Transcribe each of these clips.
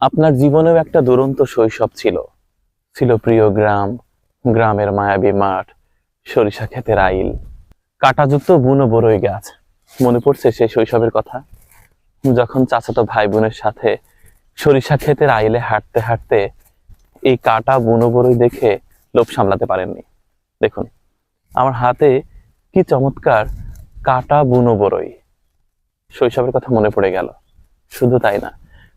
আপনার জীবনেও একটা দুরন্ত শৈশব ছিল। ছিল প্রিয় গ্রাম, গ্রামের মায়াবী মাঠ, সরিষা ক্ষেতের আইল, কাঁটাযুক্ত বুনো বড়ই গাছ। মনে পড়ছে সেই শৈশবের কথা? যখন চাচাতো ভাই বোনের সাথে সরিষা ক্ষেতের আইলে হাঁটতে হাঁটতে এই কাটা বুনো বড়ই দেখে লোভ সামলাতে পারেননি। দেখুন, আমার হাতে কি চমৎকার কাটা বুনো বড়ই শৈশবের কথা মনে পড়ে গেল। শুধু তাই না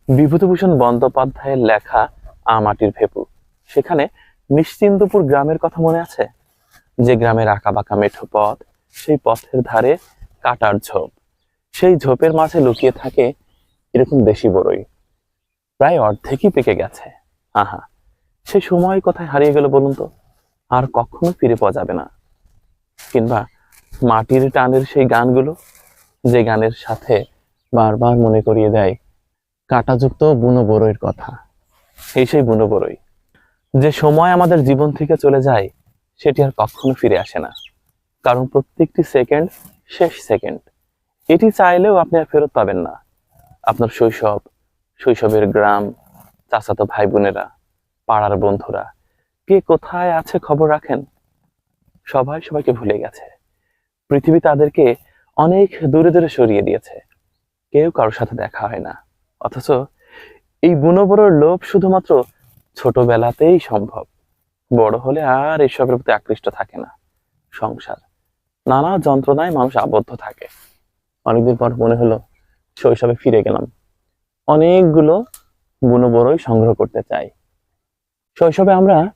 বিভূতিভূষণ বন্দ্যোপাধ্যায়ের লেখা আমাটির ভেপু। সেখানে নিশ্চিন্তপুর গ্রামের কথা মনে আছে? যে গ্রামের আঁকা বাঁকা মেঠো পথ, সেই পথের ধারে কাটার ঝোপ। সেই ঝোপের মাঝে লুকিয়ে থাকে এরকম দেশি বড়ই প্রায় অর্ধেকই পেকে গেছে। আহা সেই সময় কোথায় হারিয়ে গেল বলুন তো? আর কখনো ফিরে পাওয়া যাবে না। কিংবা মাটির টানের সেই গানগুলো, যে গানের সাথে বারবার মনে করিয়ে দেয় কাঁটাযুক্ত বুনো বড়ইয়ের কথা। এই সেই বুনো বড়ই যে সময় আমাদের জীবন থেকে চলে যায়, সেটি আর কখনো ফিরে আসে না। কারণ প্রত্যেকটি সেকেন্ড শেষ সেকেন্ড। এটি চাইলেও আপনি আর ফেরত পাবেন না। আপনার শৈশব, শৈশবের গ্রাম, চাচাতো ভাই বোনেরা পাড়ার বন্ধুরা, কে কোথায় আছে খবর রাখেন? সবাই সবাইকে ভুলে গেছে। পৃথিবী তাদেরকে অনেক দূরে দূরে সরিয়ে দিয়েছে। কেউ কারোর সাথে দেখা হয় না। অথচ এই বড়োর লোভ শুধুমাত্র ছোটবেলাতেই সম্ভব। বড় হলে আর এসবের প্রতি আকৃষ্ট থাকে না। সংসার। নানা যন্ত্রণায় মানুষ আবদ্ধ থাকে। অনেকদিন পর মনে হলো, শৈশবে ফিরে গেলাম। অনেকগুলো বড়ই সংগ্রহ করতে চাই। শৈশবে আমরা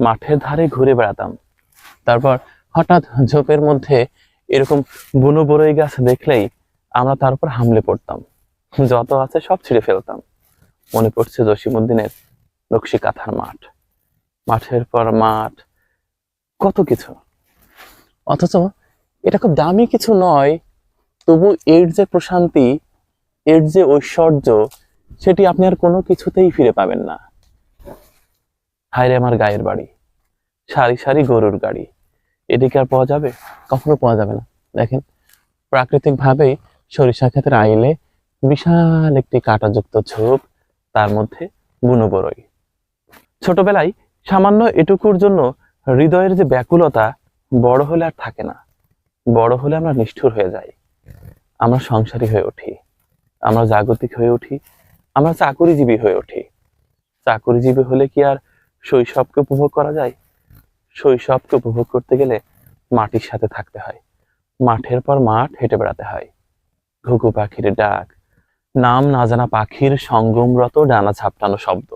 মাঠের ধারে ঘুরে বেড়াতাম। তারপর হঠাৎ ঝোপের মধ্যে এরকম বুনো গাছ দেখলেই আমরা তার উপর হামলে পড়তাম। যত আছে সব ছিঁড়ে ফেলতাম। মনে পড়ছে জসিমুদ্দিনের নকশি কাঁথার মাঠ। মাঠের পর মাঠ, কত কিছু। অথচ এটা খুব দামি কিছু নয়, তবু এর যে প্রশান্তি, এর যে ঐশ্বর্য, সেটি আপনি আর কোনো কিছুতেই ফিরে পাবেন না। হায়রে আমার গায়ের বাড়ি, সারি সারি গরুর গাড়ি। এদিকে আর পাওয়া যাবে? কখনো পাওয়া যাবে না। দেখেন, প্রাকৃতিকভাবে সরিষা ক্ষেতের আইলে বিশাল একটি কাঁটাযুক্ত ঝোপ, তার মধ্যে বুনো বড়ই ছোটবেলায় সামান্য এটুকুর জন্য হৃদয়ের যে ব্যাকুলতা, বড় হলে আর থাকে না। বড় হলে আমরা নিষ্ঠুর হয়ে যাই। আমরা সংসারী হয়ে উঠি। আমরা জাগতিক হয়ে উঠি। আমরা চাকুরিজীবী হয়ে উঠি। চাকুরিজীবী হলে কি আর শৈশবকে উপভোগ করা যায়? শৈশবকে উপভোগ করতে গেলে মাটির সাথে থাকতে হয়। মাঠের পর মাঠ হেঁটে বেড়াতে হয়। ঘুঘু পাখির ডাক নাম না জানা পাখির সঙ্গমরত ডানা ছাপটানো শব্দ।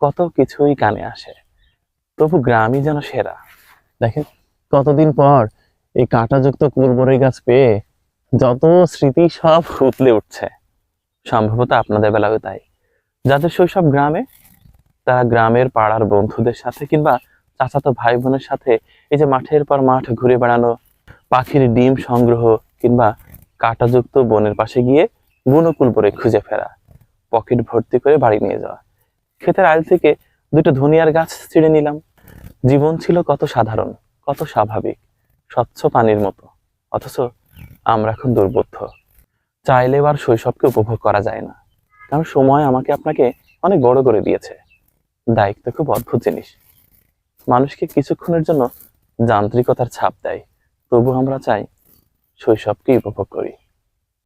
কত কিছুই কানে আসে। তবু গ্রামই যেন সেরা। দেখেন, কতদিন পর এই কাঁটাযুক্ত কুরবরই গাছ পেয়ে যত স্মৃতি সব উতলে উঠছে। সম্ভবত আপনাদের বেলাও তাই। যাদের শৈশব গ্রামে, তারা গ্রামের পাড়ার বন্ধুদের সাথে কিংবা চাচাতো ভাই বোনের সাথে এই যে মাঠের পর মাঠ ঘুরে বেড়ানো, পাখির ডিম সংগ্রহ কিংবা কাঁটাযুক্ত বনের পাশে গিয়ে বুনকুল করে খুঁজে ফেরা। পকেট ভর্তি করে বাড়ি নিয়ে যাওয়া। ক্ষেতের আইল থেকে দুটো ধনিয়ার গাছ ছিঁড়ে নিলাম। জীবন ছিল কত সাধারণ, কত স্বাভাবিক, স্বচ্ছ পানির মতো। অথচ আমরা এখন দুর্বোধ্য। চাইলে আর শৈশবকে উপভোগ করা যায় না। কারণ সময় আমাকে আপনাকে অনেক বড় করে দিয়েছে। দায়িত্ব খুব অদ্ভুত জিনিস। মানুষকে কিছুক্ষণের জন্য যান্ত্রিকতার ছাপ দেয়। তবু আমরা চাই শৈশবকে উপভোগ করি।